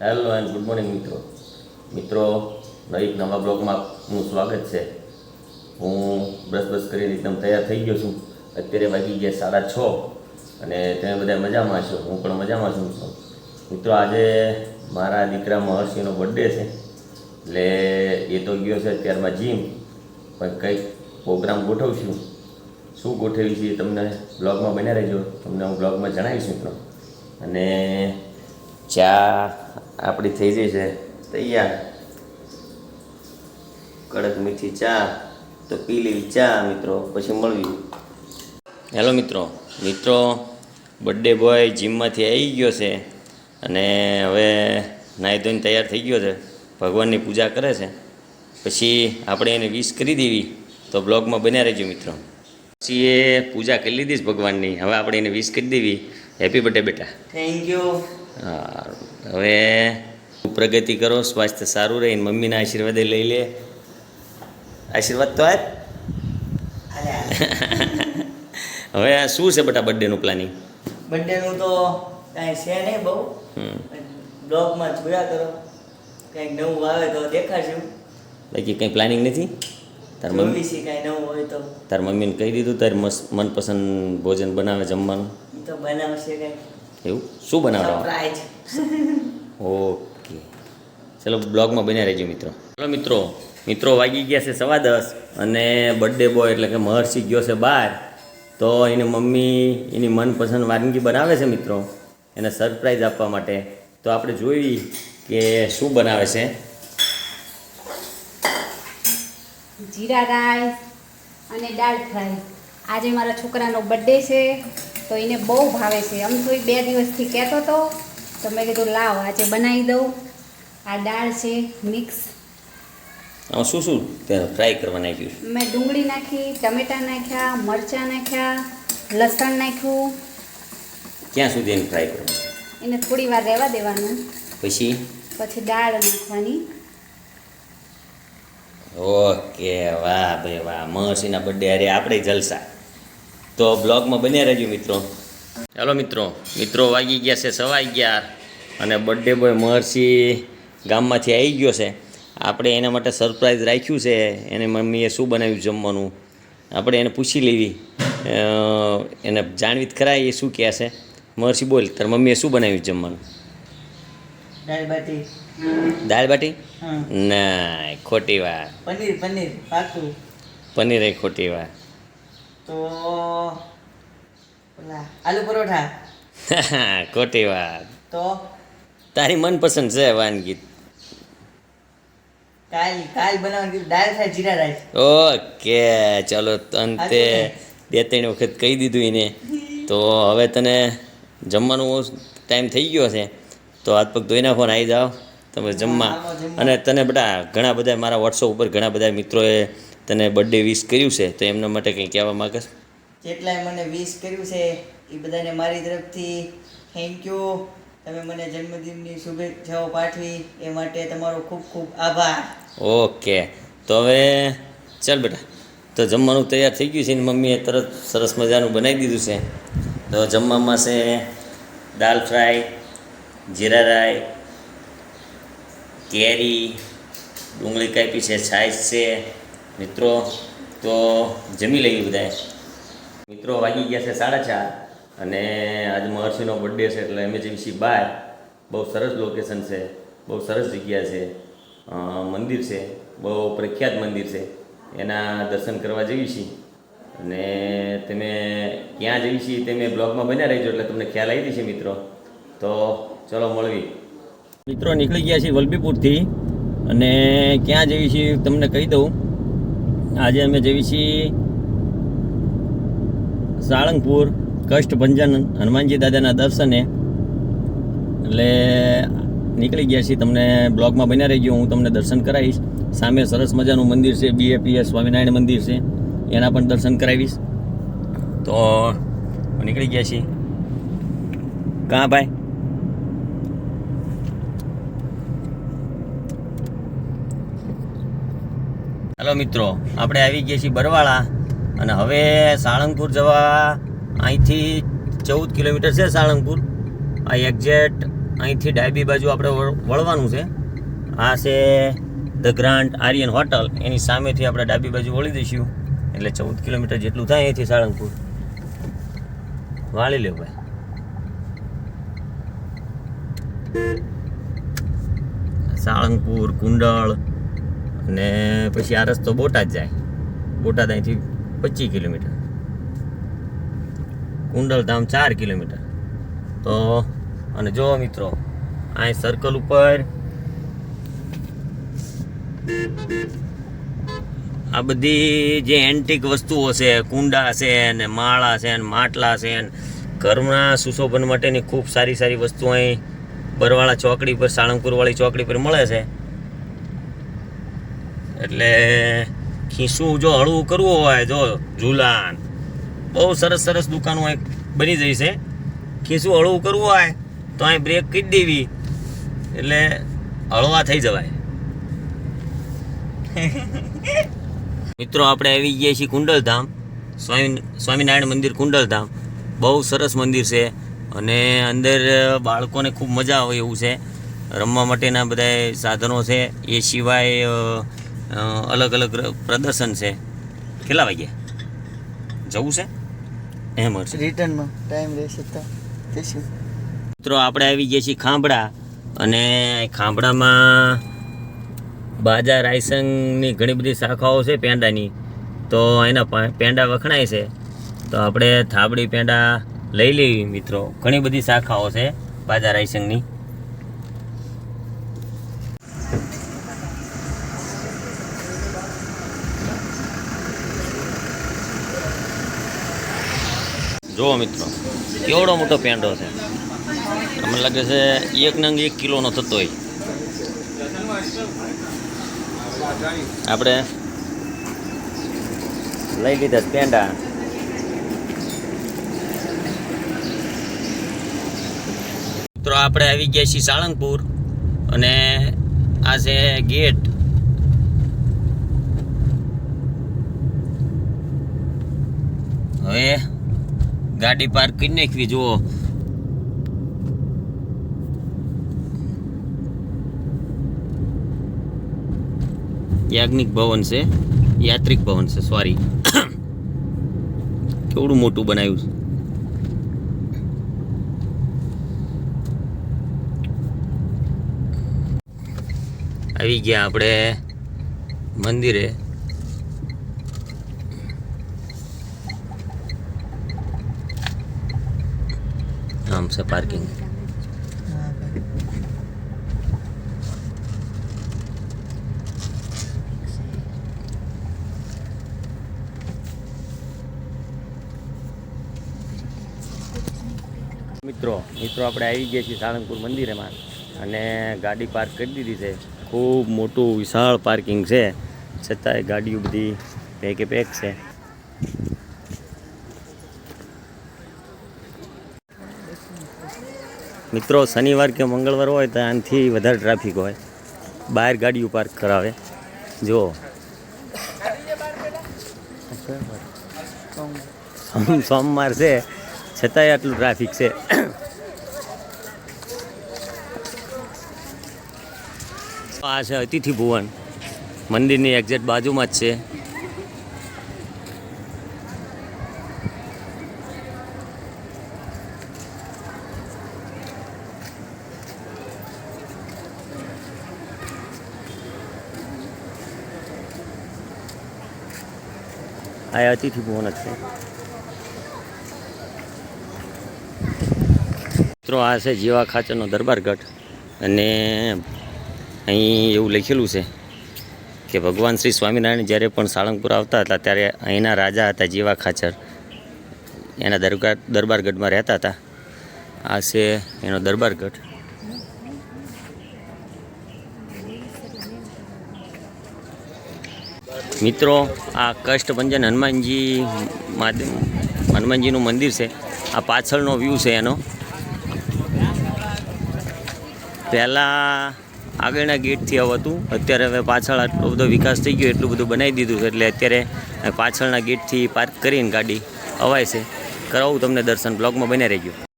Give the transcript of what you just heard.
Hello and good morning મિત્રો. મિત્રો એક નવા બ્લોગમાં આપનું સ્વાગત છે. હું બ્રશ બ્રશ કરીને એકદમ તૈયાર થઈ ગયો છું. અત્યારે વાગી ગયા સાડા છ અને તમે બધા મજામાં છો? હું પણ મજામાં છું, મિત્રો. આજે મારા દીકરા મહર્ષિનો બર્થડે છે. એટલે એ તો ગયો છે અત્યારમાં જીમ પણ કંઈક પ્રોગ્રામ ગોઠવશું. શું ગોઠવી છે એ તમને બ્લોગમાં બન્યા રહેજો. તમને હું બ્લોગમાં જણાવીશ, મિત્રો. અને ચા આપણી થઈ જઈ છે. તૈયાર. કડક મીઠી ચા તો પી લેવી ચા મિત્રો પછી મળવી હેલો મિત્રો. મિત્રો બર્થડે બોય જીમમાંથી આવી ગયો છે અને હવે નાહી ધોઈને તૈયાર થઈ ગયો છે. ભગવાનની પૂજા કરે છે. પછી આપણે એને વિશ કરી દેવી. તો બ્લોગમાં બન્યા રહેજો મિત્રો. પછી એ પૂજા કરી લીધી છે ભગવાનની. હવે આપણે એને વિશ કરી દેવી. હેપી બર્થડે બેટા. થેન્ક યુ હવે પ્રગતિ કરો સ્વાસ્થ્ય સારું રહે મમ્મીના આશીર્વાદે લઈ લે. આશીર્વાદ તો આજ હવે આ શું છે બેટા બર્થડેનું પ્લાનિંગ બર્થડેનું તો કાંઈ છે નહીં બહુ. બ્લોગમાં જોયા કરો. કંઈક નવું આવે તો દેખાશું. બાકી કંઈ પ્લાનિંગ નથી? તાર મમ્મી છે કાંઈ નવું હોય તો. તાર મમ્મીને કહી દીધું તારી મસ્ત મનપસંદ ભોજન બનાવે જમવાનું. તો બનાવશે કાંઈ. એવું? શું બનાવવાનું ઓકે. ચલો બ્લોગમાં બન્યા રહેજો મિત્રો. ચલો મિત્રો મિત્રો વાગી ગયા છે સવા દસ અને બર્થડે બોય એટલે કે મહર્ષિ ગયો છે બહાર તો એની મમ્મી એની મનપસંદ વાનગી બનાવે છે મિત્રો એને સરપ્રાઈઝ આપવા માટે. તો આપણે જોઈ કે શું બનાવે છે. જીરા રાઈસ અને દાળ ફ્રાય. આજે મારા છોકરાનો બર્થડે છે. તો એને બહુ ભાવે છે. આમ તો બે દિવસથી કહેતો હતો તો મેં કીધું લાવ આજે બનાવી દઉં. આ દાળ છે મિક્સ. આમાં શું શું ફ્રાય કરવા નાખ્યું મેં ડુંગળી નાખી ટમેટાં નાખ્યા મરચાં નાખ્યા લસણ નાખ્યું. ક્યાં સુધી એને ફ્રાય કરવાનું એને થોડી વાર રહેવા દેવાનું. પછી? પછી દાળ નાખવાની. ઓકે વાહ ભાઈ વાહ. મહર્ષિના બર્થડે અરે આપણે જલસા. તો બ્લોગમાં બન્યા રહેજો મિત્રો. ચાલો મિત્રો મિત્રો વાગી ગયા છે સવા અગિયાર અને બર્થડે બોય મહર્ષિ ગામમાંથી આવી ગયો છે. આપણે એના માટે સરપ્રાઈઝ રાખ્યું છે. એને મમ્મીએ શું બનાવ્યું જમવાનું? આપણે એને પૂછી લેવી. એને જાણવી કરાય એ શું કહે છે. મહર્ષિ બોલ તાર મમ્મીએ શું બનાવ્યું જમવાનું? દાળ બાટી. દાળ બાટી? ના ખોટી વાત. પનીર પનીર પાકું. પનીર એ ખોટી વાત. તો ઓલા આલુ પરોઠા. ખોટી વાત. તો? તારી મનપસંદ છે વાનગી કાલ કાલ બનાવવાનું દાળ ફ્રાય જીરા રાઈસ. ઓકે ચલો અંતે બે ત્રણ વખત કહી દીધું એને. તો હવે તને જમવાનું ટાઈમ થઈ ગયો છે. તો હાથ પગ ધોઈ નાખો ને આવી જાઓ. તમે જમવા. જમવા. અને તને બધા ઘણા બધા મારા વોટ્સઅપ ઉપર ઘણા બધા મિત્રોએ તને બર્થડે વિશ કર્યું છે તો એમના માટે કંઈ કહેવા માગસ? જેટલાય મને વિશ કર્યું છે એ બધાને મારી તરફથી થેન્ક યુ તમે મને જન્મદિનની શુભેચ્છાઓ પાઠવી એ માટે તમારો ખૂબ ખૂબ આભાર. ઓકે તો હવે ચાલ બેટા. તો જમવાનું તૈયાર થઈ ગયું છે ને મમ્મીએ તરત સરસ મજાનું બનાવી દીધું છે. તો જમવામાં છે દાલ ફ્રાય જીરા રાઈ કેરી ડુંગળી કાપી છે છાશ છે મિત્રો, તો જમી લઈએ બધાએ. મિત્રો, વાગી ગયા છે સાડા ચાર અને આજ મહર્ષિનો બર્થડે છે એટલે અમે જઈએ છીએ બહાર બહુ સરસ લોકેશન છે, બહુ સરસ જગ્યા છે મંદિર છે, બહુ પ્રખ્યાત મંદિર છે. એના દર્શન કરવા જઈએ છીએ. અને તમે ક્યાં જઈએ છીએ તમે બ્લોગમાં બન્યા રહેજો, એટલે તમને ખ્યાલ આવી જશે મિત્રો. તો ચલો મળવી મિત્રો, નીકળી ગયા છીએ વલભીપુરથી અને ક્યાં જઈએ છીએ તમને કહી દઉં. આજે અમે જઈએ છીએ સાળંગપુર કષ્ટભંજન હનુમાનજી દાદાના દર્શને. એટલે નીકળી ગયા છીએ, તમને બ્લોગમાં બન્યા રહી ગયો હું તમને દર્શન કરાવીશ. સામે સરસ મજાનું મંદિર છે બીએપીએસ સ્વામિનારાયણ મંદિર છે, એના પણ દર્શન કરાવીશ. તો નીકળી ગયા છીએ. કાં ભાઈ? હાલો મિત્રો, આપણે આવી ગયા છીએ બરવાળા અને હવે સાળંગપુર જવા અહીંથી ચૌદ કિલોમીટર છે સાળંગપુર. આ એક્ઝેક્ટ અહીંથી ડાબી બાજુ આપણે વળવાનું છે. આ છે ધ ગ્રાન્ડ આર્યન હોટલ એની સામેથી આપણે ડાબી બાજુ વળી દઈશું. એટલે ચૌદ કિલોમીટર જેટલું થાય અહીંથી સાળંગપુર. વાળી લેવું ભાઈ. સાળંગપુર, કુંડળ. અને પછી આ રસ્તો બોટાદ જાય. બોટાદ અહીંથી પચીસ કિલોમીટર. કુંડલધામ ચાર કિલોમીટર. તો, અને જો મિત્રો અહીં સર્કલ ઉપર આ બધી જે એન્ટિક વસ્તુઓ છે, કુંડા છે ને માળા છે ને માટલા છે ને ઘરના સુશોભન માટેની ખૂબ સારી સારી વસ્તુઓ અહીં બરવાળા ચોકડી પર, સાળંગપુરવાળી ચોકડી પર મળે છે. એટલે ખીસું જો હળવું કરવું હોય જો ઝુલાન. બહુ સરસ સરસ દુકાનો એક બની જઈ છે. ખીસું હળવું કરવું હોય તો અહીં બ્રેક કરી દેવી. એટલે હળવા થઈ જવાય. મિત્રો આપણે આવી ગયા છીએ કુંડલધામ. સ્વામી સ્વામિનારાયણ મંદિર કુંડલધામ. બહુ સરસ મંદિર છે. અને અંદર બાળકોને ખૂબ મજા આવે એવું છે. રમવા માટેના બધા સાધનો છે. એ સિવાય અલગ અલગ પ્રદર્શન છે. કેટલા વાગ્યા? જવું છે? એમ હશે રિટર્નમાં ટાઈમ રહેશે તો જઈશું. મિત્રો આપણે આવી ગયા છીએ ખાંભડા અને ખાંભડામાં બાજા રાયસંગની ઘણી બધી શાખાઓ છે પેંડાની. તો એના પેંડા વખણાય છે. તો આપણે થાબડી પેંડા લઈ લેવી મિત્રો. ઘણી બધી શાખાઓ છે બાજા રાયસંગની જુઓ મિત્રો, કેવડો મોટો પેંડો છે? મને લાગે છે એક નંગ એક કિલોનો થતો હોય. આપણે લઈ લીધા પેંડા. મિત્રો, આપણે આવી ગયા છીએ સાળંગપુર અને આ છે ગેટ. હવે ગાડી પાર્ક કરી નાખવી, જુઓ. યાજ્ઞિક ભવન છે, યાત્રિક ભવન છે સોરી કેવડું મોટું બનાવ્યું છે. આવી ગયા આપણે મંદિરે. આમ છે પાર્કિંગ મિત્રો મિત્રો, આપણે આવી ગયા છીએ સાળંગપુર મંદિરેમાં અને ગાડી પાર્ક કરી દીધી છે. ખૂબ મોટું વિશાળ પાર્કિંગ છે. છતાંય ગાડીઓ બધી પેકે પેક છે. મિત્રો, શનિવાર કે મંગળવાર હોય તો આનાથી વધારે ટ્રાફિક હોય. બહાર ગાડીઓ પાર્ક કરાવે. જુઓ સોમવાર છે. છતાંય આટલું ટ્રાફિક છે. આ છે અતિથિ ભુવન. મંદિરની એક્ઝેક્ટ બાજુમાં જ છે. આ અતિથિ ભુવન જ છે મિત્રો, આ છે જીવા ખાચરનો દરબારગઢ અને અહીં એવું લખેલું છે કે ભગવાન શ્રી સ્વામિનારાયણ જ્યારે પણ સાળંગપુર આવતા હતા, ત્યારે અહીંના રાજા હતા જીવા ખાચર. એના દરબાર દરબારગઢમાં રહેતા હતા. આ છે એનો દરબારગઢ મિત્રો, આ કષ્ટભંજન હનુમાનજી હનુમાનજીનું મંદિર છે. આ પાછળનો વ્યૂ છે એનો. પહેલાં આગળના ગેટથી આવું હતું અત્યારે હવે પાછળ આટલો બધો વિકાસ થઈ ગયો, એટલું બધું બનાવી દીધું છે. એટલે અત્યારે પાછળના ગેટથી પાર્ક કરીને ગાડી અવાય છે. કરાવું તમને દર્શન. બ્લોગમાં બને રહી ગયું